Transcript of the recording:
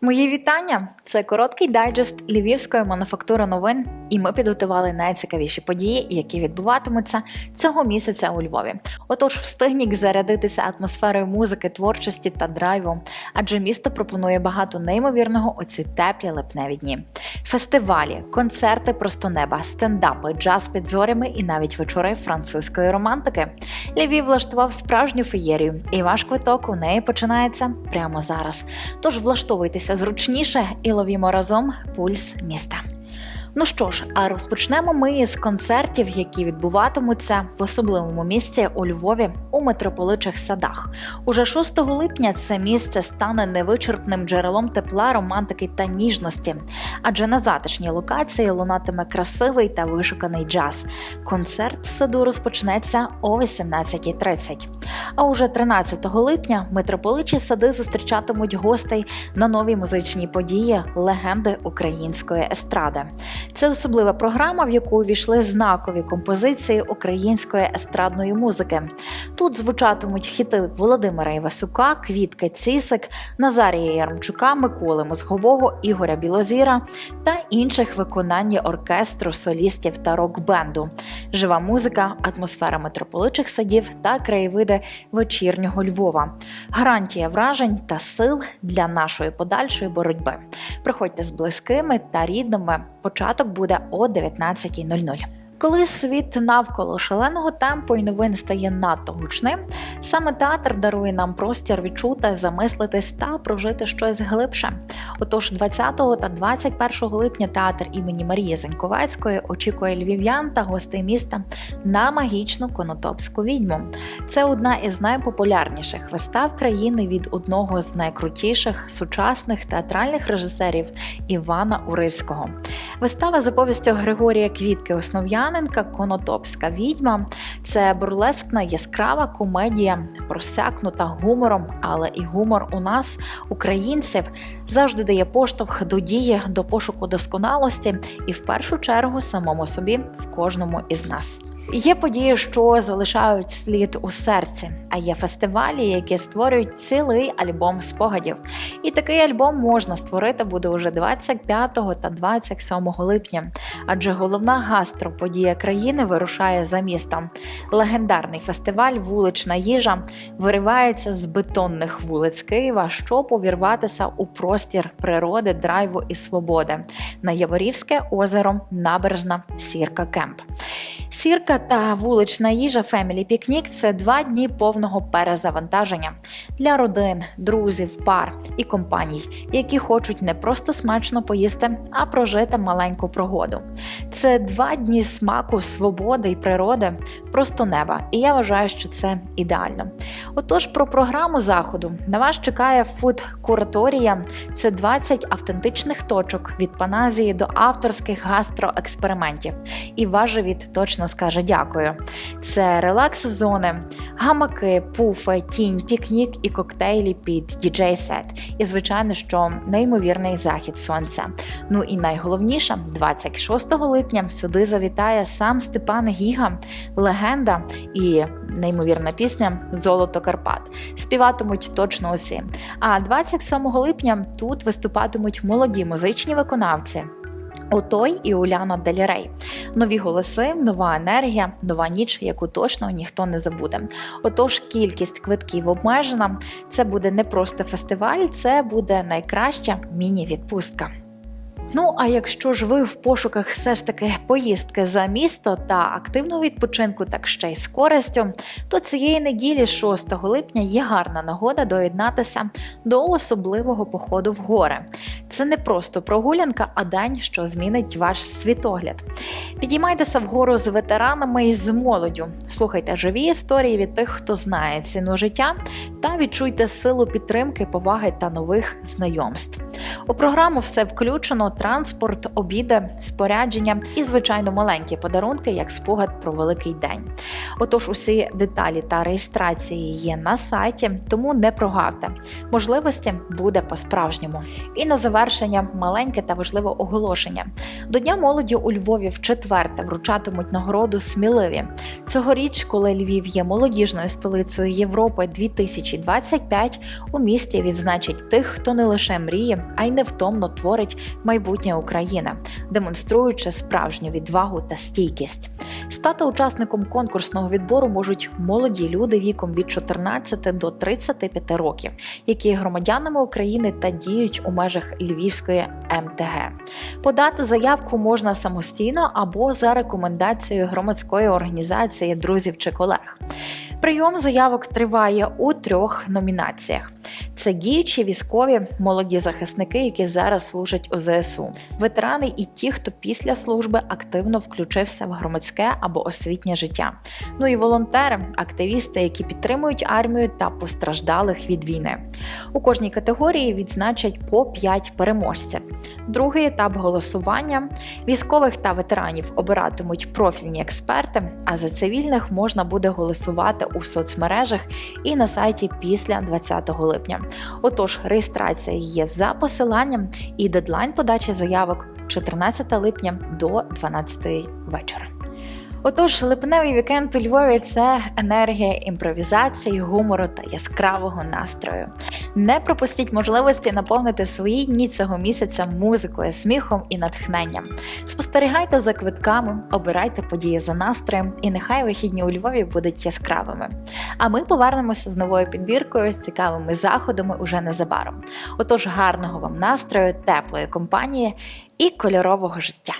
Мої вітання! Це короткий дайджест львівської мануфактури новин, і ми підготували найцікавіші події, які відбуватимуться цього місяця у Львові. Отож, встигніть зарядитися атмосферою музики, творчості та драйву, адже місто пропонує багато неймовірного у ці теплі липневі дні. Фестивалі, концерти просто неба, стендапи, джаз під зорями і навіть вечори французької романтики. Львів влаштував справжню феєрію, і ваш квиток у неї починається прямо зараз. Тож влаштовуйтеся зручніше і ловімо разом пульс міста. Ну що ж, а розпочнемо ми із концертів, які відбуватимуться в особливому місці у Львові у митрополичих садах. Уже 6 липня це місце стане невичерпним джерелом тепла, романтики та ніжності, адже на затишній локації лунатиме красивий та вишуканий джаз. Концерт в саду розпочнеться о 18.30. А уже 13 липня митрополичі сади зустрічатимуть гостей на новій музичній події легенди української естради. Це особлива програма, в яку увійшли знакові композиції української естрадної музики. Тут звучатимуть хіти Володимира Івасюка, Квітки Цісик, Назарія Ярмчука, Миколи Мозгового, Ігоря Білозіра та інших виконання оркестру, солістів та рок-бенду. Жива музика, атмосфера митрополичих садів та краєвиди вечірнього Львова. Гарантія вражень та сил для нашої подальшої боротьби. Приходьте з близькими та рідними. Початок буде о 19.00. Коли світ навколо шаленого темпу і новин стає надто гучним, саме театр дарує нам простір відчути, замислитись та прожити щось глибше. Отож, 20 та 21 липня театр імені Марії Заньковецької очікує львів'ян та гостей міста на магічну конотопську відьму. Це одна із найпопулярніших вистав країни від одного з найкрутіших сучасних театральних режисерів Івана Уривського. Вистава за повістю Григорія Квітки Основ'яненка Конотопська відьма це бурлескна яскрава комедія, просякнута гумором, але і гумор у нас, українців, завжди дає поштовх до дії, до пошуку досконалості і в першу чергу самому собі в кожному із нас. Є події, що залишають слід у серці, а є фестивалі, які створюють цілий альбом спогадів. І такий альбом можна створити буде уже 25 та 27 липня, адже головна гастроподія країни вирушає за містом. Легендарний фестиваль Вулична їжа виривається з бетонних вулиць Києва, щоб увірватися у простір природи, драйву і свободи на Яворівське озеро, набережна Сірка Кемп. Сірка та вулична їжа Family Picnic – це два дні повного перезавантаження для родин, друзів, пар і компаній, які хочуть не просто смачно поїсти, а прожити маленьку прогоду. Це два дні смаку, свободи і природи, просто неба. І я вважаю, що це ідеально. Отож, про програму заходу на вас чекає фуд-кураторія. Це 20 автентичних точок від паназії до авторських гастроекспериментів. І ваш живіт точно скаже дякую. Це релакс-зони, гамаки, пуфи, тінь, пікнік і коктейлі під діджей-сет. І, звичайно, що неймовірний захід сонця. Ну і найголовніше, 26 липня сюди завітає сам Степан Гіга, легенда і неймовірна пісня Золото Карпат. Співатимуть точно усі. А 27 липня тут виступатимуть молоді музичні виконавці. Отой і Уляна Делірей. Нові голоси, нова енергія, нова ніч, яку точно ніхто не забуде. Отож, кількість квитків обмежена. Це буде не просто фестиваль, це буде найкраща міні-відпустка. Ну, а якщо ж ви в пошуках все ж таки поїздки за місто та активного відпочинку, так ще й з користю, то цієї неділі, 6 липня, є гарна нагода доєднатися до особливого походу в гори. Це не просто прогулянка, а день, що змінить ваш світогляд. Підіймайтеся вгору з ветеранами і з молоддю. Слухайте живі історії від тих, хто знає ціну життя, та відчуйте силу підтримки, поваги та нових знайомств. У програму все включено: транспорт, обіди, спорядження і, звичайно, маленькі подарунки, як спогад про великий день. Отож, усі деталі та реєстрації є на сайті, тому не прогавте. Можливості буде по-справжньому. І на завершення маленьке та важливе оголошення. До Дня молоді у Львові вчетверте вручатимуть нагороду сміливі. Цьогоріч, коли Львів є молодіжною столицею Європи 2025, у місті відзначать тих, хто не лише мріє, а й невтомно творить майбутнє України, демонструючи справжню відвагу та стійкість. Стати учасником конкурсного відбору можуть молоді люди віком від 14 до 35 років, які є громадянами України та діють у межах Львівської МТГ. Подати заявку можна самостійно або за рекомендацією громадської організації друзів чи колег. Прийом заявок триває у трьох номінаціях: це діючі військові, молоді захисники, які зараз служать у ЗСУ, ветерани і ті, хто після служби активно включився в громадське або освітнє життя. Ну і волонтери, активісти, які підтримують армію та постраждалих від війни. У кожній категорії відзначать по 5 переможців. Другий етап голосування військових та ветеранів обиратимуть профільні експерти, а за цивільних можна буде голосувати у соцмережах і на сайті після 20 липня. Отож, реєстрація є за посиланням і дедлайн подачі заявок 14 липня до 12 вечора. Отож, липневий вікенд у Львові це енергія імпровізації, гумору та яскравого настрою. Не пропустіть можливості наповнити свої дні цього місяця музикою, сміхом і натхненням. Спостерігайте за квитками, обирайте події за настроєм, і нехай вихідні у Львові будуть яскравими. А ми повернемося з новою підбіркою з цікавими заходами уже незабаром. Отож, гарного вам настрою, теплої компанії і кольорового життя.